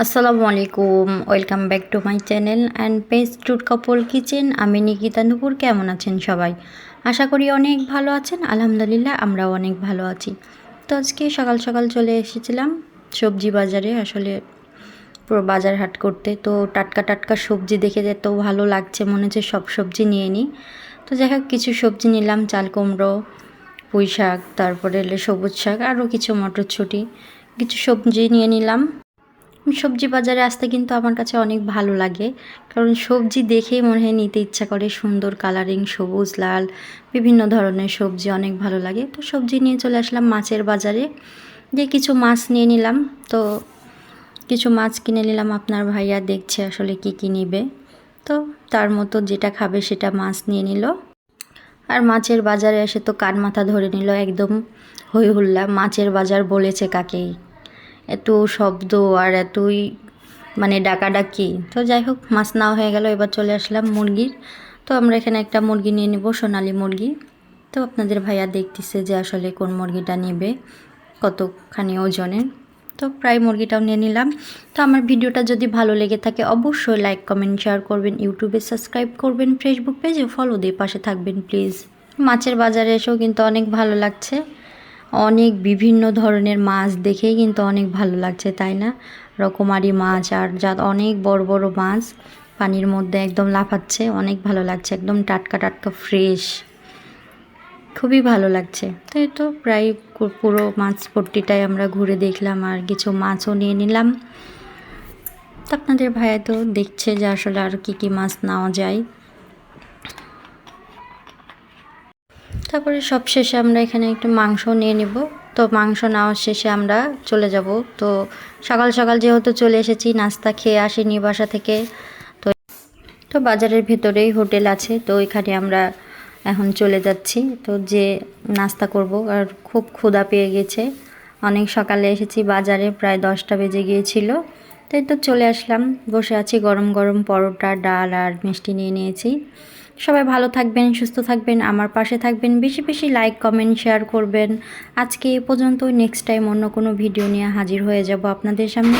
আসসালামু আলাইকুম, welcome back to my channel and page টুট কাপল কিচেন। আমি নিকিতা নুপুর, কেমন আছেন সবাই? আশা করি অনেক ভালো আছেন, আলহামদুলিল্লাহ আমরাও অনেক ভালো আছি। তো আজকে সকাল সকাল চলে এসেছিলাম সবজি বাজারে, আসলে পুরো বাজার হাট করতে। তো টাটকা টাটকা সবজি দেখে যেত ভালো লাগছে, মনে হচ্ছে সব সবজি নিয়ে নিই। তো যাই হোক, কিছু সবজি নিলাম, চাল কুমড়ো পুঁই শাক তারপরে সবুজ শাক, আরও কিছু মটরশুঁটি, কিছু সবজি নিয়ে নিলাম। সবজি বাজারে আসতে কিন্তু আমার কাছে অনেক ভালো লাগে। কারণ সবজি দেখেই মনে হয় নিতে ইচ্ছা করে সুন্দর কালারিং সবুজ, লাল, বিভিন্ন ধরনের সবজি অনেক ভালো লাগে। তো সবজি নিয়ে চলে আসলাম মাছের বাজারে। যে কিছু মাছ নিয়ে নিলাম। তো কিছু মাছ কিনে নিলাম আপনার ভাইয়া দেখছে আসলে কি কী নিবে। তো তার মতো যেটা খাবে সেটা মাছ নিয়ে নিল। আর মাছের বাজারে এসে তো কান মাথা ধরে নিল একদম। হই হুল্লা, মাছের বাজার বলেছে কাকেই। এত শব্দ আর এতই মানে ডাকাডাকি। তো যাই হোক, মাছ নাও হয়ে গেল, এবার চলে আসলাম মুরগির। তো আমরা এখানে একটা মুরগি নিয়ে নেব, সোনালি মুরগি। তো আপনাদের ভাইয়া দেখতেছে যে আসলে কোন মুরগিটা নেবে, কতখানি ওজনের। তো প্রায় মুরগিটাও নিয়ে নিলাম। তো আমার ভিডিওটা যদি ভালো লেগে থাকে, অবশ্যই লাইক, কমেন্ট, শেয়ার করবেন, ইউটিউবে সাবস্ক্রাইব করবেন, ফেসবুক পেজে ফলো দিয়ে পাশে থাকবেন, প্লিজ। মাছের বাজারে এসেও কিন্তু অনেক ভালো লাগছে। অনেক বিভিন্ন ধরনের মাছ দেখেই কিন্তু অনেক ভালো লাগছে, তাই না? রকমারি মাছ আর যা অনেক বড় বড় মাছ পানির মধ্যে একদম লাফাচ্ছে, অনেক ভালো লাগছে, একদম টাটকা টাটকা ফ্রেশ খুবই ভালো লাগছে। তো এই তো প্রায় পুরো মাছ পট্টিটাই আমরা ঘুরে দেখলাম আর কিছু মাছও নিয়ে নিলাম। তো আপনাদের ভাইয়া তো দেখছে যে আসলে আর কী কী মাছ নেওয়া যায়। তারপরে সব শেষে আমরা এখানে একটু মাংস নিয়ে নিব। তো মাংস নেওয়ার শেষে আমরা চলে যাব। তো সকাল সকাল যেহেতু চলে এসেছি, নাস্তা খেয়ে আসিনি বাসা থেকে। তো তো বাজারের ভেতরেই হোটেল আছে, তো এখানে আমরা এখন চলে যাচ্ছি। তো যে নাস্তা করব, আর খুব ক্ষুধা পেয়ে গেছে। অনেক সকালে এসেছি বাজারে, প্রায় দশটা বেজে গিয়েছিল। তাই তো চলে আসলাম। বসে আছি গরম গরম পরোটা, ডাল আর মিষ্টি নিয়ে নিয়েছি। সবাই ভালো থাকবেন, সুস্থ থাকবেন, আমার পাশে থাকবেন। বেশি বেশি লাইক কমেন্ট শেয়ার করবেন। আজকে এ পর্যন্ত নেক্সট টাইম অন্য কোনো ভিডিও নিয়ে হাজির হয়ে যাব আপনাদের সামনে।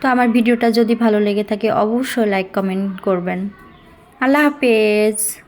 তো আমার ভিডিওটা যদি ভালো লেগে থাকে, অবশ্যই লাইক কমেন্ট করবেন। আল্লাহ হাফেজ।